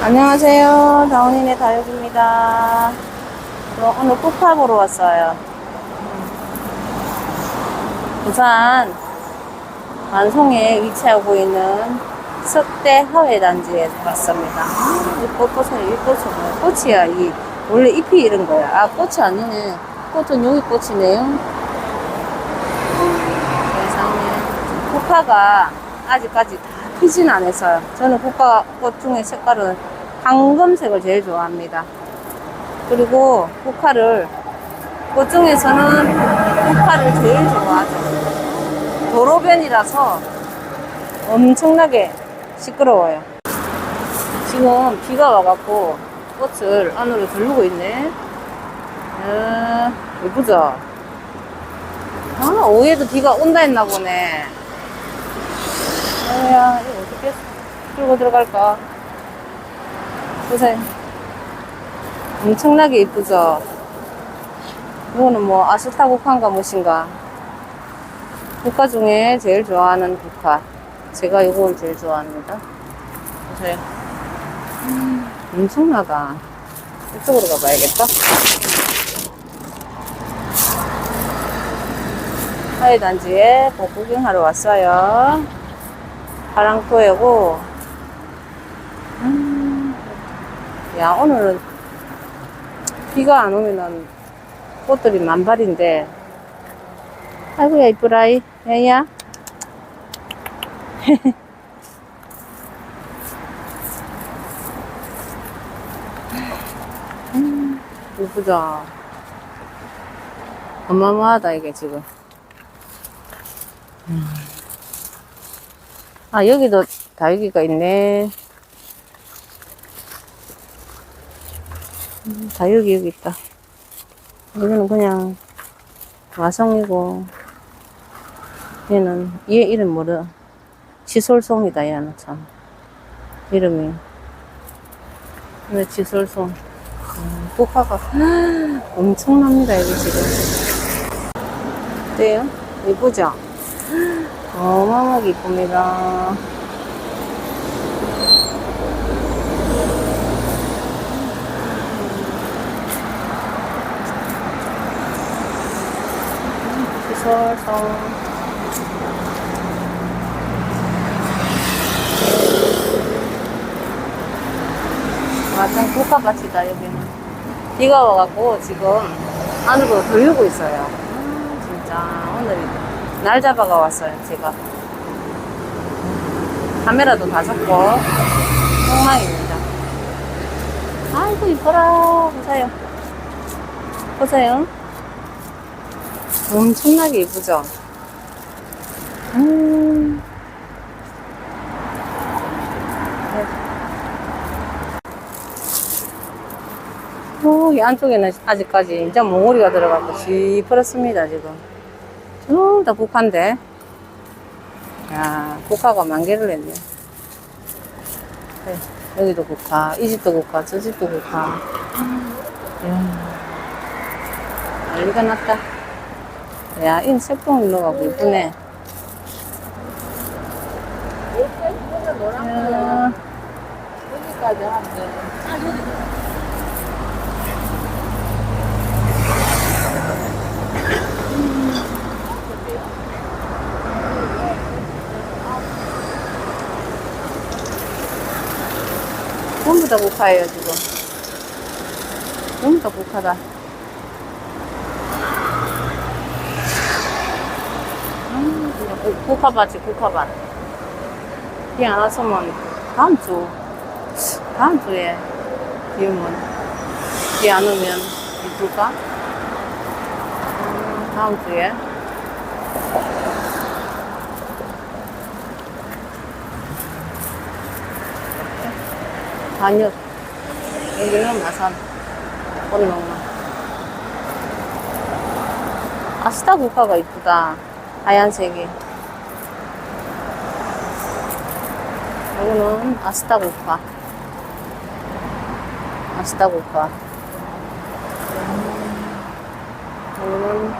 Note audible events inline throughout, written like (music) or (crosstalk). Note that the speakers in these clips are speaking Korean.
안녕하세요. 다운인의 다육입니다. 저 오늘 꽃파 보러 왔어요. 부산 완송에 위치하고 있는 석대 하회단지에 왔습니다. 이꽃 보세요. 이 꽃은? 꽃이야. 이 원래 잎이 이런 거야. 아 꽃이 아니네. 꽃은 여기 꽃이네요. 세상에. 국화가 아직까지 다 피진 않았어요. 저는 국화 꽃 중에 색깔은 황금색을 제일 좋아합니다. 그리고 국화를, 꽃 중에서는 국화를 제일 좋아하죠. 도로변이라서 엄청나게 시끄러워요. 지금 비가 와갖고 꽃을 안으로 들르고 있네. 아, 예쁘죠? 아, 오후에도 비가 온다 했나 보네. 아야, 이거 어떻게 끌고 들어갈까? 보세요. 엄청나게 이쁘죠? 이거는 뭐, 아스타 국화인가 무엇인가. 국화 중에 제일 좋아하는 국화. 제가 이걸 제일 좋아합니다. 보세요. 음, 엄청나다. 이쪽으로 가봐야겠다. 하회단지에 복 구경하러 왔어요. 파랑토이고, 음, 야, 오늘은 비가 안 오면은 꽃들이 만발인데, 아이고야, 이쁘라이. 야야. 음, 이쁘죠? 어마어마하다, 이게 지금. 아, 여기도 다육이가 있네. 음, 다육이 여기 있다. 여기는 그냥 와성이고, 얘는, 얘 이름 뭐라? 지솔송이다, 얘는 참. 이름이. 네, 지솔송. 음, 꽃화가 (gasps) 엄청납니다, 여기 지금. 어때요? 예쁘죠? 어마어마하게 이쁩니다. 시설성. 완전 국화밭이다, 여기는. 비가 와갖고 지금 안으로 들르고 있어요. 아, 진짜. 오늘 날 잡아가 왔어요, 제가. 카메라도 다 줬고, 엉망입니다. 아이고, 이뻐라. 보세요. 보세요. 엄청나게 이쁘죠? 음. 오, 이 안쪽에는 아직까지 이제 몽우리가 들어가고 시퍼렇습니다, 지금. 전부 다 국화인데. 야, 국화가 만개를 했네. 네, 여기도 국화, 이 집도 국화, 저 집도 국화. 이야, 난리가 났다. 야, 이 색동 일로가고 이쁘네. 이야, 여기까지 하면 전부 다 국화예요, 지금. 전부 다 국화다. 음, 그냥 국- 국화밭이 국화밭. 비 안 왔으면 다음 주, 다음 주에 비 오면, 비 안 오면 이쁠까? 음, 다음 주에. 반역. 여기는 마산. 꽃농마. 아스타 국화가 이쁘다. 하얀색이. 여기는 아스타 국화. 아스타 국화. 여기는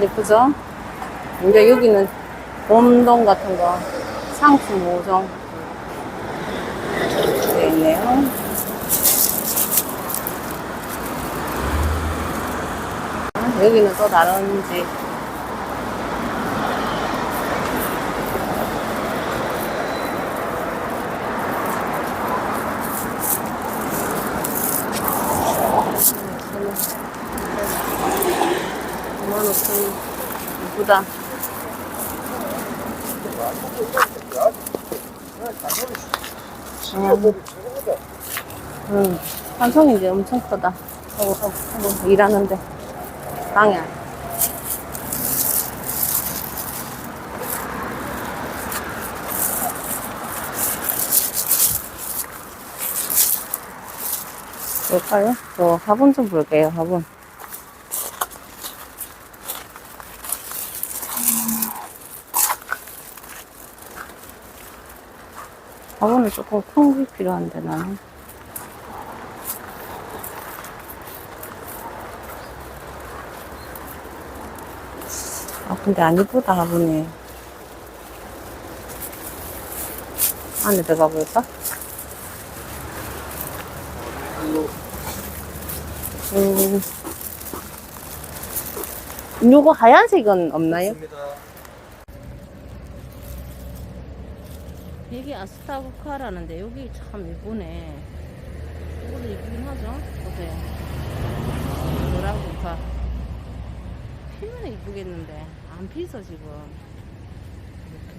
예쁘죠? 이제 여기는 봄동 같은 거 상추 5종 되어 있네요. 아, 여기는 또 다른 집. 이만 오천 이쁘다. 음. 응. 한송이 이제 엄청 크다. 일하는데. 방해. 뭘까요? 저 화분 좀 볼게요, 화분. 화분은 조금 큰 게 필요한데, 나는. 아, 근데 안 이쁘다, 화분이. 안에 들어가 볼까? 음. 요거 하얀색은 없나요? 이게 아스타부카라는데 여기 참 예쁘네. 이것도 예쁘긴 하죠? 보세요. 노란부카. 피면 이쁘겠는데 안 피서 지금 이렇게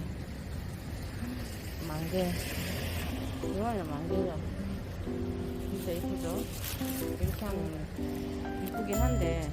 만개 이거는 만개죠. 진짜 이쁘죠? 이렇게 하면 이쁘긴 한데